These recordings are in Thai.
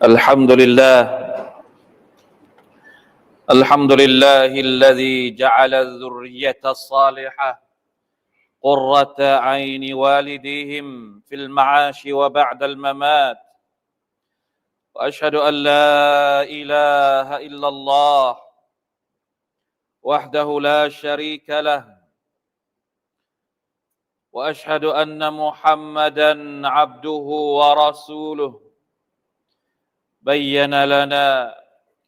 الحمد لله. الحمد لله الذي جعل الذرية الصالحة قرة عين والديهم في المعاش وبعد الممات. وأشهد أن لا إله إلا الله وحده لا شريك له. وأشهد أن محمدا عبده ورسوله. بين لنا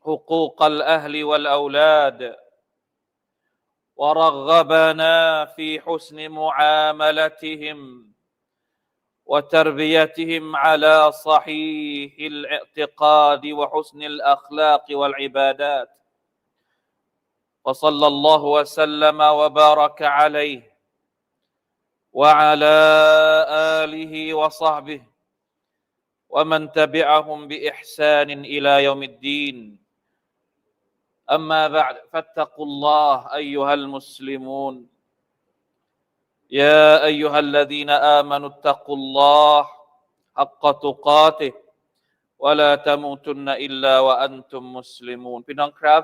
حقوق الأهل والأولاد ورغبنا في حسن معاملتهم وتربيتهم على صحيح الاعتقاد وحسن الأخلاق والعبادات. وصلى الله وسلم وبارك عليه وعلى آله وصحبه. ومن تبعهم باحسان الى يوم الدين اما بعد فاتقوا الله ايها المسلمون يا ايها الذين امنوا اتقوا الله حق تقاته ولا تموتن الا وانتم مسلمون พี่น้องครับ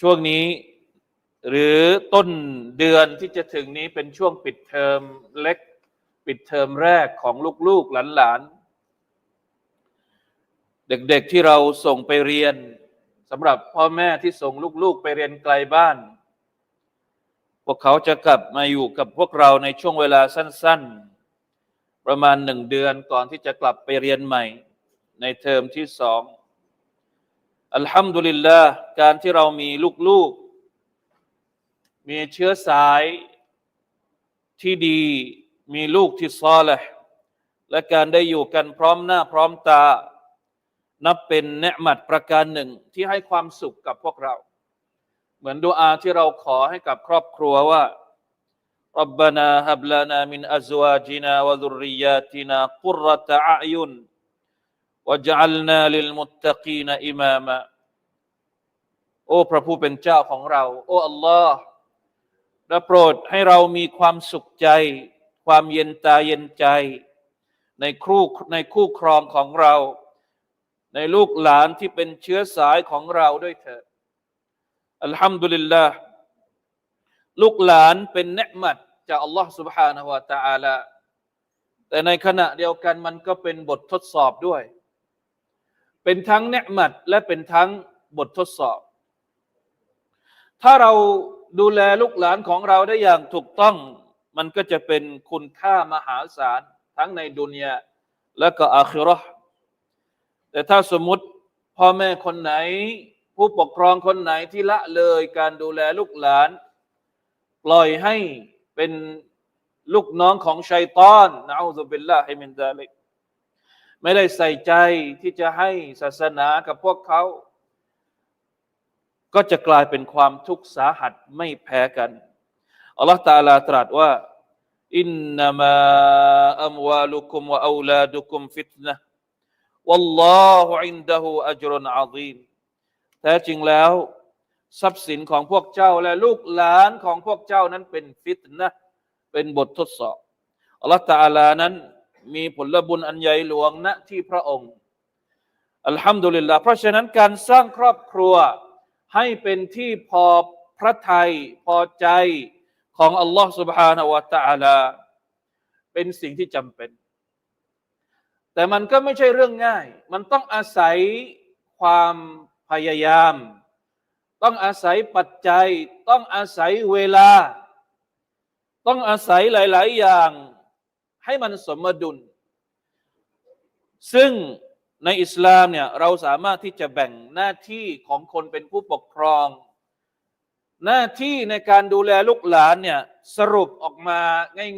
ช่วงนี้ หรือต้นเดือนที่จะถึงนี้เป็นช่วงปิดเทอมเล็ก ปิดเทอมแรกของลูกๆหลานๆ เด็กๆที่เราส่งไปเรียนสำหรับพ่อแม่ที่ส่งลูกๆไปเรียนไกลบ้าน พวกเขาจะกลับมาอยู่กับพวกเราในช่วงเวลาสั้นๆ ประมาณหนึ่งเดือนก่อนที่จะกลับไปเรียนใหม่ ในเทอมที่สองอัลฮัมดุลิลลาห์การที่เรามีลูกๆ มีเชื้อสายที่ดี มีลูกที่ซอลห์และการได้อยู่กันพร้อมหน้าพร้อมตา นับเป็นเนืหมัดประการหนึ่งที่ให้ความสุขกับพวกเรา เหมือนดูอาที่เราขอให้กับครอบครัวว่ารับบานาฮับลานามินอัซวาจินาวะดุริยาตินากุรตะอายุนวะจัลนาลิลมุตตะกีนอิมามะโอ้พระผู้เป็นเจ้าของเรา โอ้อัลลอฮ์และโปรดให้เรามีความสุขใจ ความเย็นตาเย็นใจ ในครูในคู่ครองของเรา ในลูกหลานที่เป็นเชื้อสายของเราด้วยเถิดอัลฮัมดุลิลลาห์ลูกหลานเป็นเนืมัดจากอัลลอฮ์ سبحانه และ تعالى แต่ในขณะเดียวกันมันก็เป็นบททดสอบด้วย เป็นทั้งเนืมัดและเป็นทั้งบททดสอบ ถ้าเราดูแลลูกหลานของเราได้อย่างถูกต้อง มันก็จะเป็นคุณค่ามหาศาลทั้งในดุนยาและก็อาคิรอแต่ถ้าสมมติพ่อแม่คนไหน ผู้ปกครองคนไหนที่ละเลยการดูแลลูกหลาน ปล่อยให้เป็นลูกน้องของชัยตอนนะอูซุบิลลาฮิมินซาลิกไม่ได้ใส่ใจที่จะให้ศาสนากับพวกเขา ก็จะกลายเป็นความทุกข์สาหัสไม่แพ้กัน อัลลอฮฺตาลาตรัสว่าอินนามาอัมวาลุคุมวะอูลาดุคุมฟิตนะวัลลอฮุอินดะฮูอัจรุนอาซีมแท้จริงแล้ว ทรัพย์สินของพวกเจ้าและลูกหลานของพวกเจ้านั้นเป็นฟิตนะเป็นบททดสอบอัลลอฮฺตาลานั้น มีผลบุญอันใหญ่หลวงณที่พระองค์อัลฮัมดุลิลลาห์เพราะฉะนั้นการสร้างครอบครัวให้เป็นที่พอพระทัยพอใจ ของอัลลอฮ์ سبحانه และ تعالى เป็นสิ่งที่จำเป็น แต่มันก็ไม่ใช่เรื่องง่าย มันต้องอาศัยความพยายาม ต้องอาศัยปัจจัย ต้องอาศัยเวลา ต้องอาศัยหลาย ๆ อย่างให้มันสมดุล ซึ่งในอิสลามเนี่ยเราสามารถที่จะแบ่งหน้าที่ของคนเป็นผู้ปกครอง หน้าที่ในการดูแลลูกหลานเนี่ยสรุปออกมา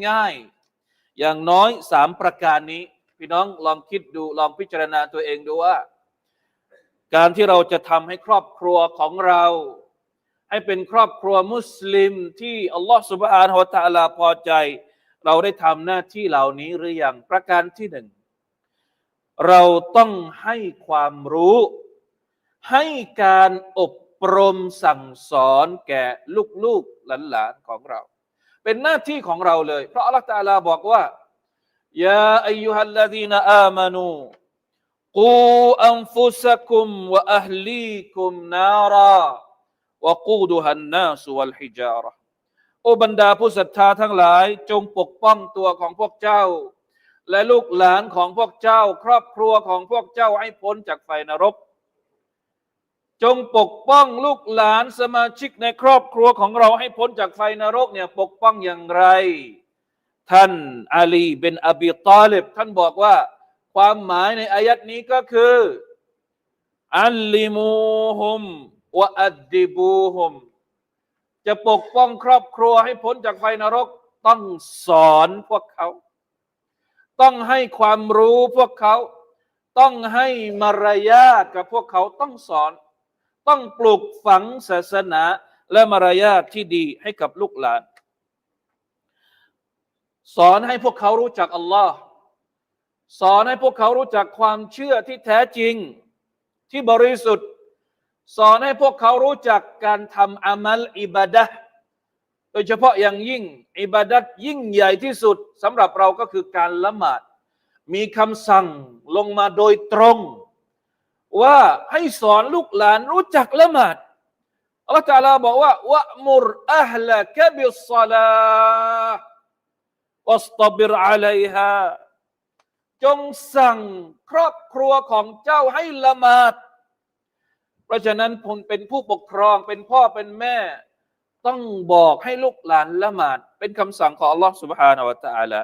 ง่ายๆ อย่างน้อยสามประการนี้ พี่น้องลองคิดดูลองพิจารณาตัวเองดูว่า การที่เราจะทำให้ครอบครัวของเรา ให้เป็นครอบครัวมุสลิมที่อัลลอฮฺสุบฮานฮะตะลาพอใจ เราได้ทำหน้าที่เหล่านี้หรืออยังประการที่หนึ่งเราต้องให้ความรู้ ให้การอบ บรมสั่งสอนแก่ลูกๆหลานๆของเรา เป็นหน้าที่ของเราเลย เพราะอัลลอฮฺตาลาบอกว่ายาอายุฮัลลาดีนอามานูกูอันฟุสักุมวะอัลลีกุมนาราวะกูดูฮันนาสุวัลฮิจาระโอบรรดาผู้ศรัทธาทั้งหลาย จงปกป้องตัวของพวกเจ้า และลูกหลานของพวกเจ้า ครอบครัวของพวกเจ้าให้พ้นจากไฟนรก จงปกป้องลูกหลานสมาชิกในครอบครัวของเราให้พ้นจากไฟนรกเนี่ยปกป้องอย่างไร ท่านอาลีเป็นอบีตาลิบท่านบอกว่า ความหมายในอายัดนี้ก็คือ อัลลิมูฮุมวะอัดดิบูฮุมจะปกป้องครอบครัวให้พ้นจากไฟนรกต้องสอนพวกเขา ต้องให้ความรู้พวกเขา ต้องให้มารยาทกับพวกเขาต้องสอน ต้องปลูกฝังศาสนาและมารยาทที่ดีให้กับลูกหลาน สอนให้พวกเขารู้จักอัลลอฮ์สอนให้พวกเขารู้จักความเชื่อที่แท้จริงที่บริสุทธิ์ สอนให้พวกเขารู้จักการทำอามัลอิบาดะห์โดยเฉพาะอย่างยิ่งอิบาดัตยิ่งใหญ่ที่สุดสำหรับเราก็คือการละหมาด มีคำสั่งลงมาโดยตรง ว่าให้สอนลูกหลานรู้จักละหมาดอัลลอฮฺตะอาลาบอกว่าวะมุรอัลละกะบิศศลาวัสตบิรอะลัยฮาจงสั่งครอบครัวของเจ้าให้ละหมาด เพราะฉะนั้นผมเป็นผู้ปกครองเป็นพ่อเป็นแม่ ต้องบอกให้ลูกหลานละหมาด เป็นคำสั่งของอัลลอฮฺ سبحانه และ تعالى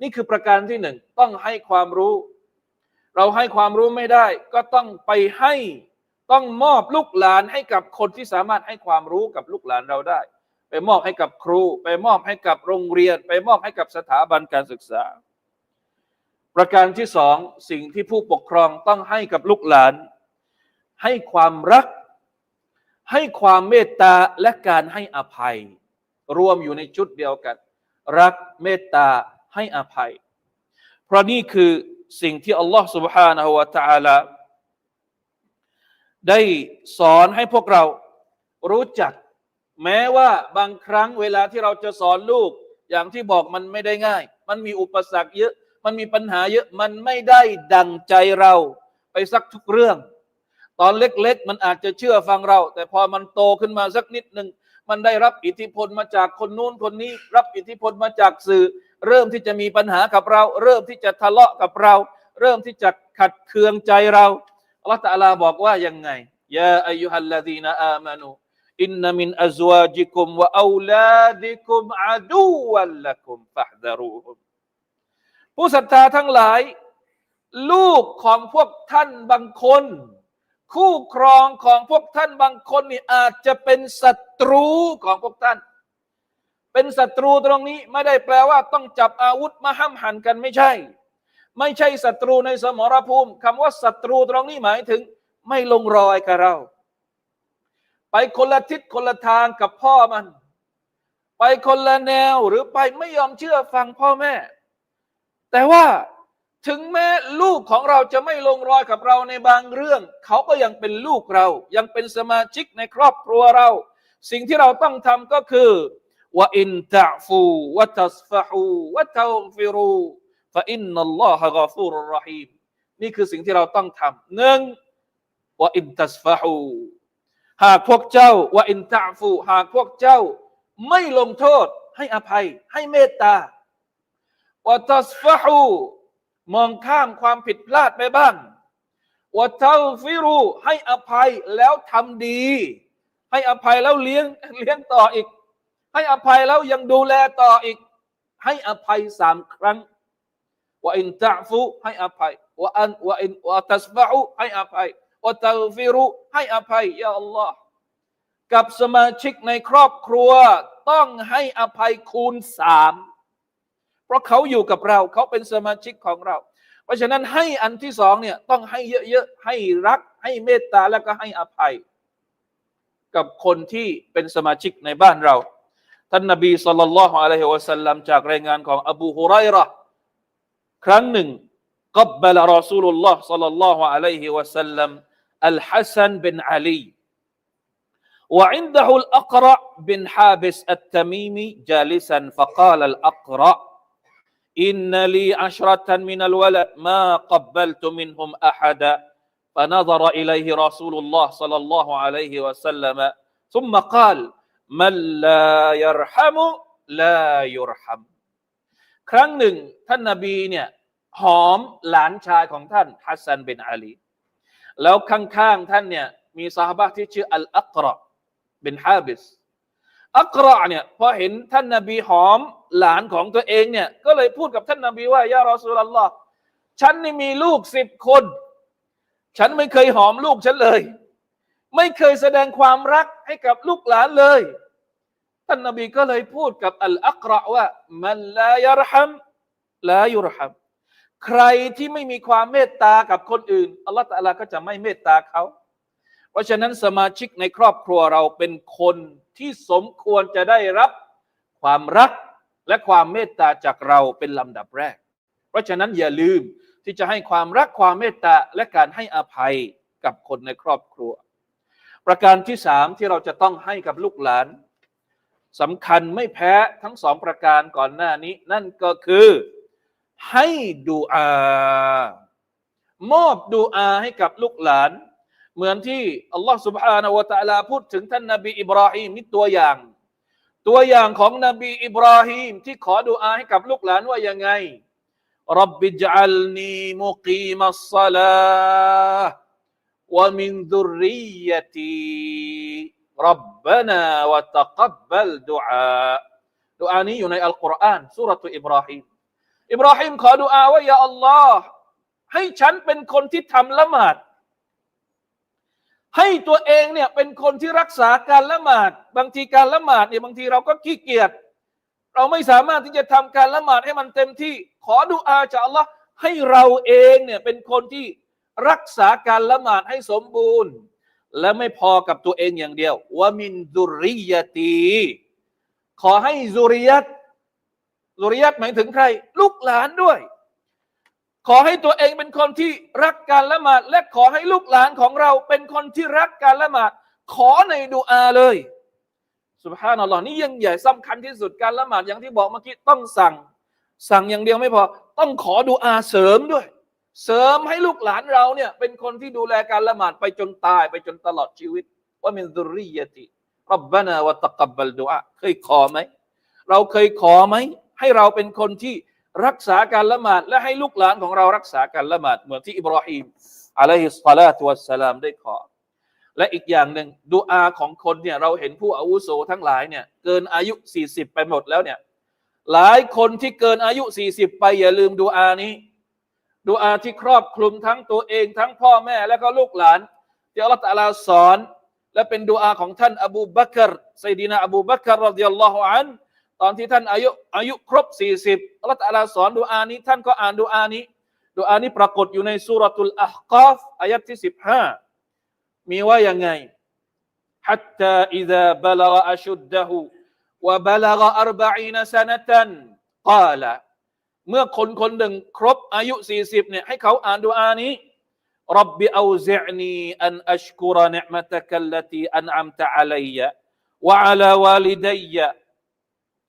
นี่คือประการที่หนึ่งต้องให้ความรู้ เราให้ความรู้ไม่ได้ ก็ต้องไปให้ต้องมอบลูกหลานให้กับคนที่สามารถให้ความรู้กับลูกหลานเราได้ ไปมอบให้กับครู ไปมอบให้กับโรงเรียน ไปมอบให้กับสถาบันการศึกษา ประการที่สองสิ่งที่ผู้ปกครองต้องให้กับลูกหลาน ให้ความรัก ให้ความเมตตาและการให้อภัย รวมอยู่ในชุดเดียวกัน รักเมตตาให้อภัย เพราะนี่คือ สิ่งที่อัลลอฮ์ سبحانه และ تعالى ได้สอนให้พวกเรารู้จัก แม้ว่าบางครั้งเวลาที่เราจะสอนลูก อย่างที่บอกมันไม่ได้ง่าย มันมีอุปสรรคเยอะ มันมีปัญหาเยอะ มันไม่ได้ดังใจเราไปสักทุกเรื่อง ตอนเล็กๆ มันอาจจะเชื่อฟังเรา แต่พอมันโตขึ้นมาสักนิดหนึ่งมันได้รับอิทธิพลมาจากคนนู้นคนนี้ รับอิทธิพลมาจากสื่อ เริ่มที่จะมีปัญหากับเรา เริ่มที่จะทะเลาะกับเรา เริ่มที่จะขัดเคืองใจเราอัลลอฮฺตะลาบอกว่ายังไงยาอายุฮัลลาดีนอามานูอินนมินอัซวาจิกุมวะอูลาดิกุมอาดูวัลละกุมฟะฮดารูฮุมผู้ศรัทธาทั้งหลาย ลูกของพวกท่านบางคน คู่ครองของพวกท่านบางคนนี่อาจจะเป็นศัตรูของพวกท่าน เป็นศัตรูตรงนี้ไม่ได้แปลว่าต้องจับอาวุธมาห้ามหันกันไม่ใช่ ไม่ใช่ศัตรูในสมรภูมิคำว่าศัตรูตรงนี้หมายถึง ไม่ลงรอยกับเรา ไปคนละทิศคนละทางกับพ่อมัน ไปคนละแนวหรือไปไม่ยอมเชื่อฟังพ่อแม่ แต่ว่าถึงแม้ลูกของเราจะไม่ลงรอยกับเราในบางเรื่อง เขาก็ยังเป็นลูกเรา ยังเป็นสมาชิกในครอบครัวเรา สิ่งที่เราต้องทำก็คือ ว่าอินตะฟูวะตัสฟะฮูวะตาฟิรูฟะอินนัลลอฮะกอฟูรุรรหีมนี่คือสิ่งที่เราต้องทำหนึ่งว่าอินตัสฟะฮูหากพวกเจ้าว่าอินตะฟูหากพวกเจ้า ไม่ลงโทษ ให้อภัย ให้เมตตาว่าตัสฟะฮูมองข้ามความผิดพลาดไปบ้างว่าเท่าฟิรูให้อภัยแล้วทำดี ให้อภัยแล้วเลี้ยงเลี้ยงต่ออีก ให้อภัยแล้วยังดูแลต่ออีก ให้อภัยสามครั้งว่าอินตะฟูให้อภัยว่าอันว่าอินว่าตัสฟะฮูให้อภัยว่าเท่าฟิรูให้อภัยยาอัลลอฮ์กับสมาชิกในครอบครัวต้องให้อภัยคูณสามเพราะเขาอยู่กับเราเขาเป็นสมาชิกของเรา เพราะฉะนั้นให้อันที่สองเนี่ยต้องให้เยอะๆให้รัก ให้เมตตาแล้วก็ให้อภัย กับคนที่เป็นสมาชิกในบ้านเรา ท่านนบีสุลต่านละฮ์อะลัยฮิวะสัลลัมจากรายงานของอบูฮุไรเราะห์ครั้งหนึ่งกับบลรอซูลุลลอฮ์สัลลัลลอฮุอะลัยฮิวะสัลลัมอัลฮัสซันบินอาลี وعنده الأقرع بن حابس التميمي جالسا فقال الأقرع อินนัลีอัชรตันมินัลวะลัดมากั มันลายรฮัมุลายรฮัมครั้งหนึ่ง ท่านนาบีเนี่ยหอมหลานชายของท่านฮัสซันเบนอาลี แล้วข้างๆท่านเนี่ยมีซาฮาบะที่ชื่ออัลอักรอเบนฮาบิสอักรอเนี่ยพอเห็นท่านนาบีหอมหลานของตัวเองเนี่ยก็เลยพูดกับท่านนาบีว่ายารอสุลลอฮ์ฉันนี่มีลูกสิบคน ฉันไม่เคยหอมลูกฉันเลย ไม่เคยแสดงความรักให้กับลูกหลานเลย ท่านนบีก็เลยพูดกับอัลอักระว่ามันลายรหัมลายุรหัมใครที่ไม่มีความเมตตากับคนอื่นอัลลอฮฺตะอลาก็จะไม่เมตตาเขา เพราะฉะนั้นสมาชิกในครอบครัวเราเป็นคนที่สมควรจะได้รับความรักและความเมตตาจากเราเป็นลำดับแรก เพราะฉะนั้นอย่าลืมที่จะให้ความรักความเมตตาและการให้อภัยกับคนในครอบครัว ประการที่สามที่เราจะต้องให้กับลูกหลาน สำคัญไม่แพ้ทั้งสองประการก่อนหน้านี้ นั่นก็คือให้ดูอา มอบดูอาให้กับลูกหลาน เหมือนที่อัลลอฮฺ سبحانه และ تعالى พูดถึงท่านนบีอิบราฮิมนี่ตัวอย่าง ตัวอย่างของนบีอิบราฮิมที่ขอดูอาให้กับลูกหลานว่ายังไง رب اجعلني مقيم الصلاة ومن ذريتي ربنا وتقبل دعاء ดู อานี้อยู่ในอัลกุรอานสุรตุอิบราฮิมอิบราฮิมขอดูอาว่าอย่าอัลลอฮ์ให้ฉันเป็นคนที่ทำละหมาด ให้ตัวเองเนี่ยเป็นคนที่รักษาการละหมาด บางทีการละหมาดเนี่ยบางทีเราก็ขี้เกียจเราไม่สามารถที่จะทำการละหมาดให้มันเต็มที่ ขอดุอาจากอัลลอฮ์ให้เราเองเนี่ยเป็นคนที่รักษาการละหมาดให้สมบูรณ์ และไม่พอกับตัวเองอย่างเดียวว่ามินดุริยตี ขอให้ซุริยัตซุริยัตหมายถึงใคร ลูกหลานด้วย ขอให้ตัวเองเป็นคนที่รักการละหมาด และขอให้ลูกหลานของเราเป็นคนที่รักการละหมาด ขอในดุอาเลยสุบฮานัลลอฮ์นี่ยังใหญ่สำคัญที่สุดการละหมาดอย่างที่บอกเมื่อกี้ต้องสั่ง สั่งอย่างเดียวไม่พอ ต้องขอดูอาเสริมด้วย เสริมให้ลูกหลานเราเนี่ยเป็นคนที่ดูแลการละหมาดไปจนตายไปจนตลอดชีวิต ว่ามินซุริยติรับบานาวะตะกับบัลดุอาเคยขอไหม เราเคยขอไหม ให้เราเป็นคนที่รักษาการละหมาด และให้ลูกหลานของเรารักษาการละหมาด เหมือนที่อิบราฮิมอะลัยฮิสซาลาตุวัสสลามได้ขอ และอีกอย่างหนึ่งดูอาของคนเนี่ยเราเห็นผู้อาวุโสทั้งหลายเนี่ยเกินอายุ 40 ไปหมดแล้วเนี่ยหลายคนที่เกินอายุ 40 ไปอย่าลืมดูอานี้ ดูอาที่ครอบคลุมทั้งตัวเองทั้งพ่อแม่และก็ลูกหลาน ที่อัลลอฮฺตะอาลาสอน และเป็นดูอาของท่านอบูบักรไซดีนาอบูบักรรดิยัลลอฮุอันตอนที่ท่านอายุอายุครบ 40อัลลอฮฺตะอาลาสอนดูอานี้ ท่านก็อ่านดูอานี้ดูอานี้ปรากฏอยู่ในสุรตุลอะฮกาฟอายัดที่ 15 มีว่ายังไง حتى إذا بلغ أشده وبلغ أربعين سنة قال เมื่อคนคนหนึ่งครบอายุ 40เนี่ยให้เขาอ่านดูอานี้ رب أوزعني أن أشكر نعمتك التي أنعمت علي وعلى والدي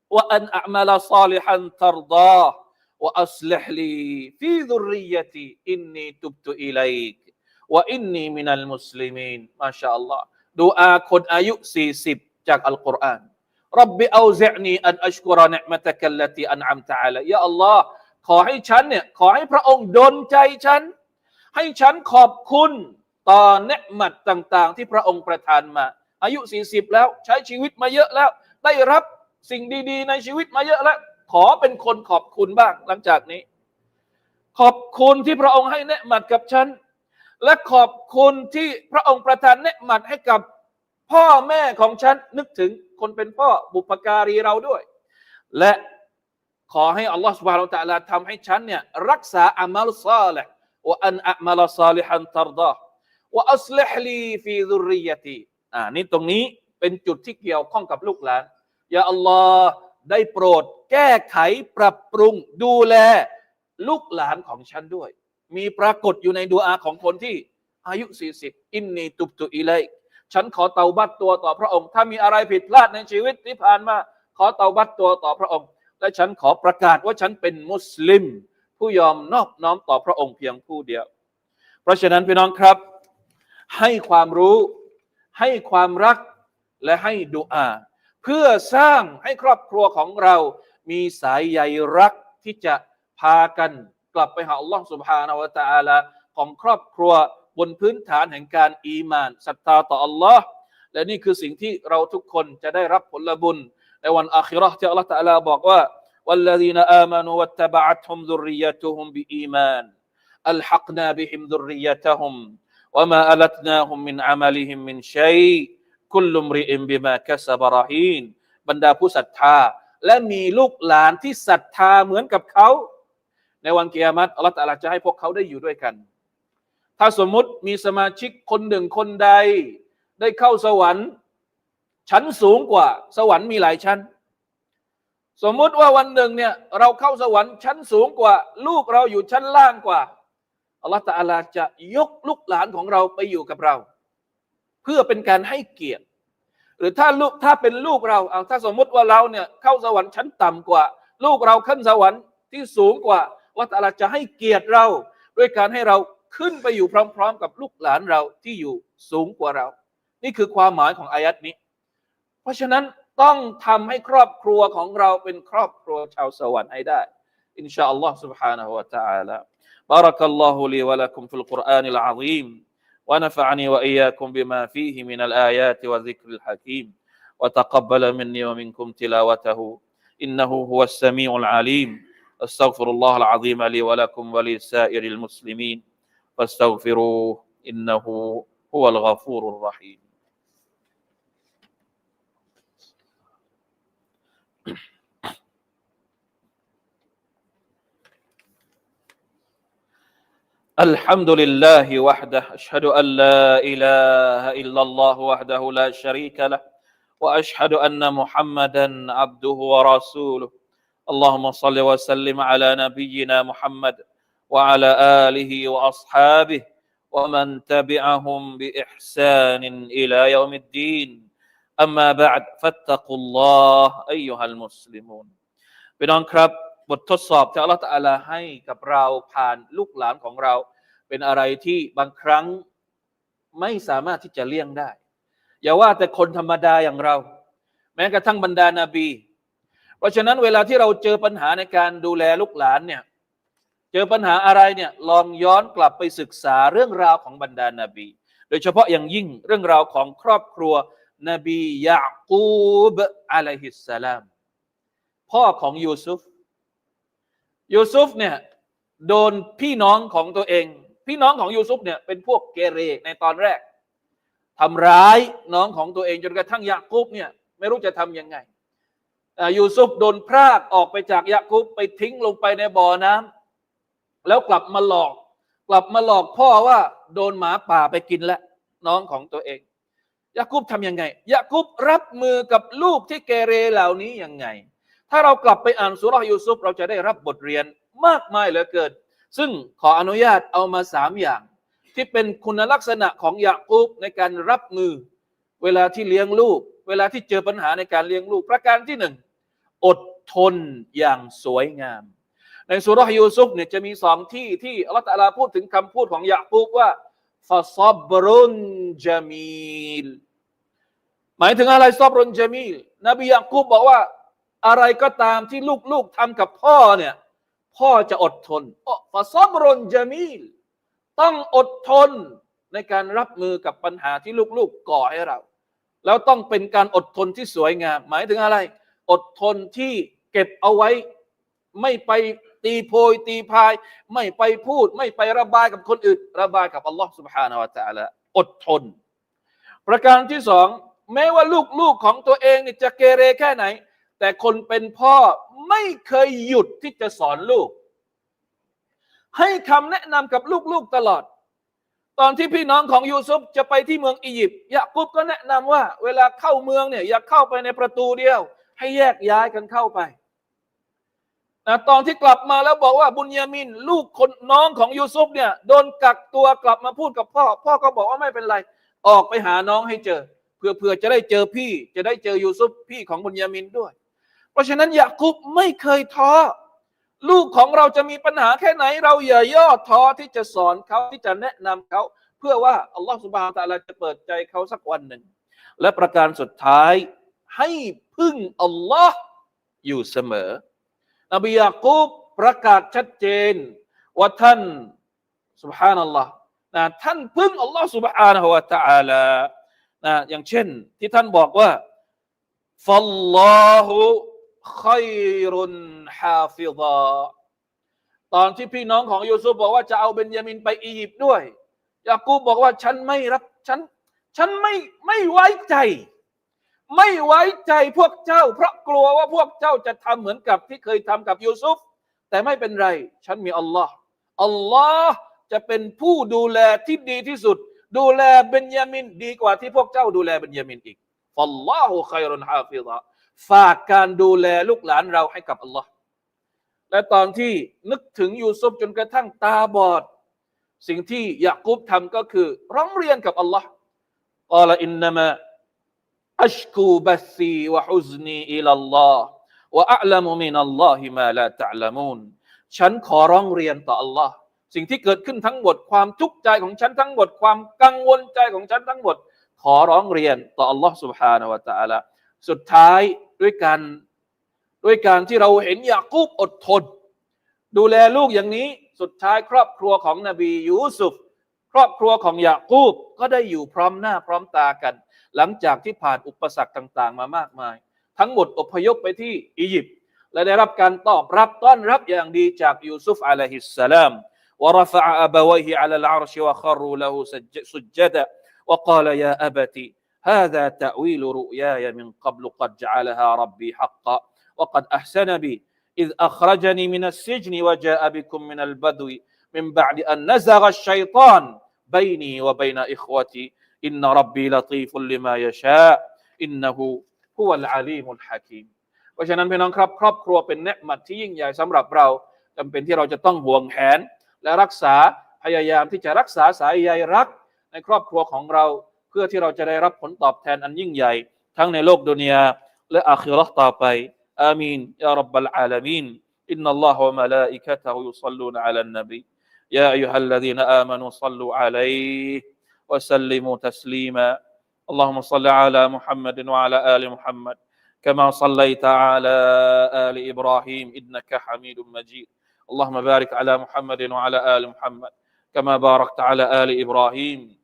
وأن أعمل صالحا ترضاه وأصلح لي في ذريتي إني تبت إليك وإني من المسلمين ما شاء الله ดูอาคนอายุ 40 จากอัลกุรอาน รับบิเอาเซนีอันอัชกุรเนะมะตะกัลลตีอันอัมตะอาลยาอัลลอฮ์ขอให้ฉันเนี่ยขอให้พระองค์ดลใจฉัน ให้ฉันขอบคุณต่อเนืมัดต่าง ๆ ที่พระองค์ประทานมา อายุ 40 แล้วใช้ชีวิตมาเยอะแล้ว ได้รับสิ่งดีๆ ในชีวิตมาเยอะแล้ว ขอเป็นคนขอบคุณบ้างหลังจากนี้ ขอบคุณที่พระองค์ให้เนืมัดกับฉัน และขอบคุณที่พระองค์ประทานเนืมัดให้กับ พ่อแม่ของฉันนึกถึงคนเป็นพ่อบุปการีเราด้วย และขอให้อัลลอฮฺสุบฮานาอัลตะอาลาทำให้ฉันเนี่ยรักษาอามัลซาลห์ว่าอันอัมัลซาลิฮันตารดาว่าอัสลิฮลีฟีซุริยตีอ่านี่ตรงนี้เป็นจุดที่เกี่ยวข้องกับลูกหลานยาอัลลอฮ์ได้โปรดแก้ไขปรับปรุงดูแลลูกหลานของฉันด้วย มีปรากฏอยู่ในดูอาของคนที่อายุ 40 อินนีตุบตุอิไล ฉันขอเตาบัตตัวต่อพระองค์ ถ้ามีอะไรผิดพลาดในชีวิตที่ผ่านมา ขอเตาบัตตัวต่อพระองค์ และฉันขอประกาศว่าฉันเป็นมุสลิม ผู้ยอมนอบน้อมต่อพระองค์เพียงผู้เดียว เพราะฉะนั้นพี่น้องครับ ให้ความรู้ให้ความรักและให้ดุอาเพื่อสร้างให้ครอบครัวของเรา มีสายใยรักที่จะพากันกลับไปหาอัลลอฮ์สุบฮานาวะตะอาลาของครอบครัว บนพื้นฐานแห่งการอีมานศรัทธาต่ออัลลอฮ์และนี่คือสิ่งที่เราทุกคนจะได้รับผลบุญ ในวันอาคิเราะห์ที่อัลลอฮ์ตะอาลาบอกว่า والذين آمنوا واتبعتهم ذريتهم بإيمان ألحقنا بهم ذريتهم وما ألتناهم من عملهم من شيء كل امرئ بما كسب رهين บรรดาผู้ศรัทธา และมีลูกหลานที่ศรัทธาเหมือนกับเขา ในวันกิยามัตอัลลอฮฺตะอาลาจะให้พวกเขาได้อยู่ด้วยกัน ถ้าสมมุติมีสมาชิกคนหนึ่งคนใด ได้เข้าสวรรค์ ชั้นสูงกว่า สวรรค์มีหลายชั้น สมมุติว่าวันหนึ่งเนี่ยเราเข้าสวรรค์ชั้นสูงกว่า ลูกเราอยู่ชั้นล่างกว่าอัลลอฮฺตะอาลาจะยกลูกหลานของเราไปอยู่กับเรา เพื่อเป็นการให้เกียรติ หรือถ้าลูกถ้าเป็นลูกเราเอาถ้าสมมุติว่าเราเนี่ยเข้าสวรรค์ชั้นต่ำกว่า ลูกเราขึ้นสวรรค์ที่สูงกว่าอัลลอฮฺตะอาลาจะให้เกียรติเรา ด้วยการให้เรา ขึ้นไปอยู่พร้อม ๆ กับลูกหลานเราที่อยู่สูงกว่าเรา นี่คือความหมายของอายัดนี้ เพราะฉะนั้นต้องทำให้ครอบครัวของเราเป็นครอบครัวชาวสวรรค์ให้ได้ อินชาอัลลอฮ์ سبحانه และ تعالى بارك الله لي ولكم في القرآن العظيم ونفعني وإياكم بما فيه من الآيات والذكر الحكيم وتقبل مني ومنكم تلاوته إنه هو السميع العليم استغفر الله العظيم لي ولكم ولسائر المسلمين فاستغفروه إنه هو الغفور الرحيم. الحمد لله وحده أشهد أن لا إله إلا الله وحده لا شريك له وأشهد أن محمدا عبده ورسوله. اللهم صل وسلم على نبينا محمد وعلى آله وأصحابه ومن تبعهم بإحسان إلى يوم الدين أما بعد فاتقوا الله أيها المسلمون พี่น้องครับ บททดสอบที่อัลลอฮฺตะอาลาให้กับเราผ่านลูกหลานของเรา เป็นอะไรที่บางครั้งไม่สามารถที่จะเลี่ยงได้ อย่าว่าแต่คนธรรมดาอย่างเรา แม้กระทั่งบรรดานาบี เพราะฉะนั้นเวลาที่เราเจอปัญหาในการดูแลลูกหลานเนี่ย เจอปัญหาอะไรเนี่ยลองย้อนกลับไปศึกษาเรื่องราวของบรรดานาบี โดยเฉพาะอย่างยิ่งเรื่องราวของครอบครัวนบียะกูบอะลัยฮิสสลามพ่อของยูซุฟยูซุฟเนี่ยโดนพี่น้องของตัวเอง พี่น้องของยูซุฟเนี่ยเป็นพวกเกเรในตอนแรกทำร้ายน้องของตัวเองจนกระทั่งยากุบเนี่ยไม่รู้จะทำยังไงยูซุฟโดนพรากออกไปจากยากุบไปทิ้งลงไปในบ่อน้ำ แล้วกลับมาหลอก กลับมาหลอกพ่อว่าโดนหมาป่าไปกินแล้วน้องของตัวเองยากุบทำยังไงยากุบรับมือกับลูกที่เกเรเหล่านี้ยังไง ถ้าเรากลับไปอ่านสุราะห์ยูซุฟเราจะได้รับบทเรียนมากมายเหลือเกิน ซึ่งขออนุญาตเอามาสามอย่าง ที่เป็นคุณลักษณะของยากูบในการรับมือ เวลาที่เลี้ยงลูก เวลาที่เจอปัญหาในการเลี้ยงลูก ประการที่หนึ่งอดทนอย่างสวยงาม ในสุราะห์ยูซุฟเนี่ยจะมีสองที่ที่อัลลอฮฺตะลาพูดถึงคำพูดของยากูบว่าฟาซับรุนจามีลหมายถึงอะไรซอบรุนจามีลนบียากูบบอกว่า อะไรก็ตามที่ลูกๆทำกับพ่อเนี่ยพ่อจะอดทนฟาซอบรนจามีลต้องอดทนในการรับมือกับปัญหาที่ลูกๆก่อให้เรา แล้วต้องเป็นการอดทนที่สวยงาม หมายถึงอะไร อดทนที่เก็บเอาไว้ ไม่ไป ตีโพยตีพาย ไม่ไปพูด ไม่ไประบายกับคนอื่น ระบายกับอัลลอฮ์ سبحانه และ تعالى อดทน ประการที่สองแม้ว่าลูกๆของตัวเองเนี่ยจะเกเรแค่ไหน แต่คนเป็นพ่อไม่เคยหยุดที่จะสอนลูก ให้คำแนะนำกับลูกๆตลอด ตอนที่พี่น้องของยูซุฟจะไปที่เมืองอียิปต์ยากุบก็แนะนำว่า เวลาเข้าเมืองเนี่ยอย่าเข้าไปในประตูเดียว ให้แยกย้ายกันเข้าไป นะตอนที่กลับมาแล้วบอกว่าบุญยามิน ลูกคนน้องของยูซุฟเนี่ยโดนกักตัวกลับมาพูดกับพ่อ พ่อก็บอกว่าไม่เป็นไร ออกไปหาน้องให้เจอเพื่อเพื่อจะได้เจอพี่ จะได้เจอยูซุฟพี่ของบุญยามินด้วย เพราะฉะนั้นยากุบไม่เคยท้อลูกของเราจะมีปัญหาแค่ไหน เราอย่าย่อท้อที่จะสอนเขาที่จะแนะนำเขา เพื่อว่าอัลลอฮฺสุบฮานตะลาจะเปิดใจเขาสักวันหนึ่ง และประการสุดท้ายให้พึ่งอัลลอฮ์อยู่เสมอ นบียากูบประกาศชัดเจน ว่าท่านสุบฮานัลลอฮ์นะท่านพึ่งอัลลอฮ์สุบฮานะฮุวาตะอาลานะอย่างเช่น ที่ท่านบอกว่าฟัลลอฮุขัยรุนฮาฟิฎาตอนที่พี่น้องของยูซุฟบอกว่าจะเอาเบนยามินไปอียิปต์ด้วยยากูบบอกว่าฉันไม่รับฉัน ฉันไม่ไม่ไว้ใจ ไม่ไว้ใจพวกเจ้า เพราะกลัวว่าพวกเจ้าจะทำเหมือนกับที่เคยทำกับยูซุฟ แต่ไม่เป็นไร ฉันมีอัลลอฮ์อัลลอฮ์จะเป็นผู้ดูแลที่ดีที่สุด ดูแลเบนยามินดีกว่าที่พวกเจ้าดูแลเบนยามินอีกฟัลลอฮุขัยรุนฮาฟิฎะฝากการดูแลลูกหลานเราให้กับอัลลอฮ์และตอนที่นึกถึงยูซุฟจนกระทั่งตาบอด สิ่งที่ยากุบทำก็คือ ร้องเรียนกับอัลลอฮ์กล่าวอินนามะ อัชกูบัสซีวะฮุซนีอิลลอฮ์วะอัลลัมมินัลลอฮิมาลาตะลามูนฉันขอร้องเรียนต่ออัลลอฮ์สิ่งที่เกิดขึ้นทั้งหมดความทุกข์ใจของฉันทั้งหมดความกังวลใจของฉันทั้งหมด ขอร้องเรียนต่ออัลลอฮ์ سبحانه และ تعالى สุดท้ายด้วยการด้วยการที่เราเห็นยากูบอดทน ดูแลลูกอย่างนี้สุดท้ายครอบครัวของนบียูซุฟ ครอบครัวของยากูบก็ได้อยู่พร้อมหน้าพร้อมตากัน หลังจากที่ผ่านอุปสรรคต่าง ๆ มามากมาย ทั้งหมดอพยพไปที่อียิปต์และได้รับการตอบรับต้อนรับอย่างดีจากยูซุฟอะลัยฮิสสลาม ورفع أبويه على العرش وخروا له سجدا وقال يا أبتي هذا تأويل رؤياي من قبل قد جعلها ربي حقا وقد أحسن بي إذ أخرجني من السجن وجاء بكم من البدو من بعد أن نزغ الشيطان بيني وبين إخوتي อินนารบบีลาตีฟุลลิมายชาอินนหูฮุวัลอาลีมุลฮะคีมเพราะฉะนั้นพี่น้องครับ ครอบครัวเป็นเนืมัดที่ยิ่งใหญ่สำหรับเราจำเป็นที่เราจะต้องห่วงแหน และรักษาพยายามที่จะรักษาสายใยรัก ในครอบครัวของเรา เพื่อที่เราจะได้รับผลตอบแทนอันยิ่งใหญ่ ทั้งในโลกดุนยาและอาคิรอต่อไปอามีนยารับบลอาลามีนอินนัลลอฮฺวะมะลาอิกะตะฮุยุศ็ลลูนอะลันนบียาอัยยูฮัลลดีนอามานุซัลลูอะลัยฮิ وسلموا تسليما. اللهم صل على محمد وعلى آل محمد كما صليت على آل إبراهيم إنك حميد مجيد. اللهم بارك على محمد وعلى آل محمد كما باركت على آل إبراهيم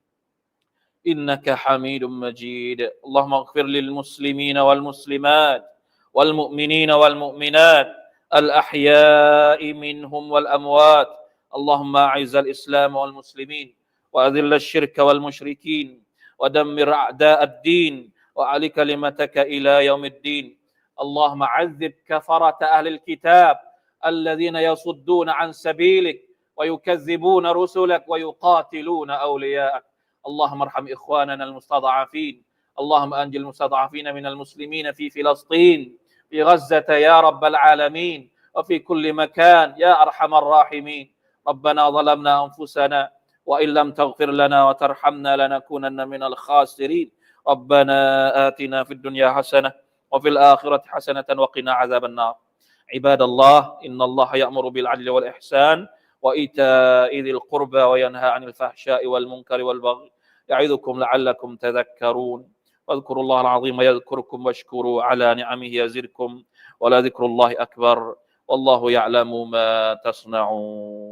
إنك حميد مجيد. اللهم اغفر للمسلمين والمسلمات والمؤمنين والمؤمنات الأحياء منهم والأموات. اللهم أعز الإسلام والمسلمين. وأذل الشرك والمشركين ودمر أعداء الدين وعلي كلمتك إلى يوم الدين. اللهم عذب كفرة أهل الكتاب الذين يصدون عن سبيلك ويكذبون رسلك ويقاتلون أولياءك. اللهم ارحم إخواننا المستضعفين. اللهم أنجي المستضعفين من المسلمين في فلسطين في غزة يا رب العالمين وفي كل مكان يا أرحم الراحمين. ربنا ظلمنا أنفسنا وإن لم تغفر لنا وترحمنا لنكونن من الخاسرين. ربنا آتنا في الدنيا حسنة وفي الآخرة حسنة وقنا عذاب النار. عباد الله إن الله يأمر بالعدل والإحسان وإيتاء ذي القربى وينهى عن الفحشاء والمنكر والبغي يعظكم لعلكم تذكرون. واذكروا الله العظيم يذكركم واشكروا على نعمه يزدكم. ولذكر الله أكبر. والله يعلم ما تصنعون.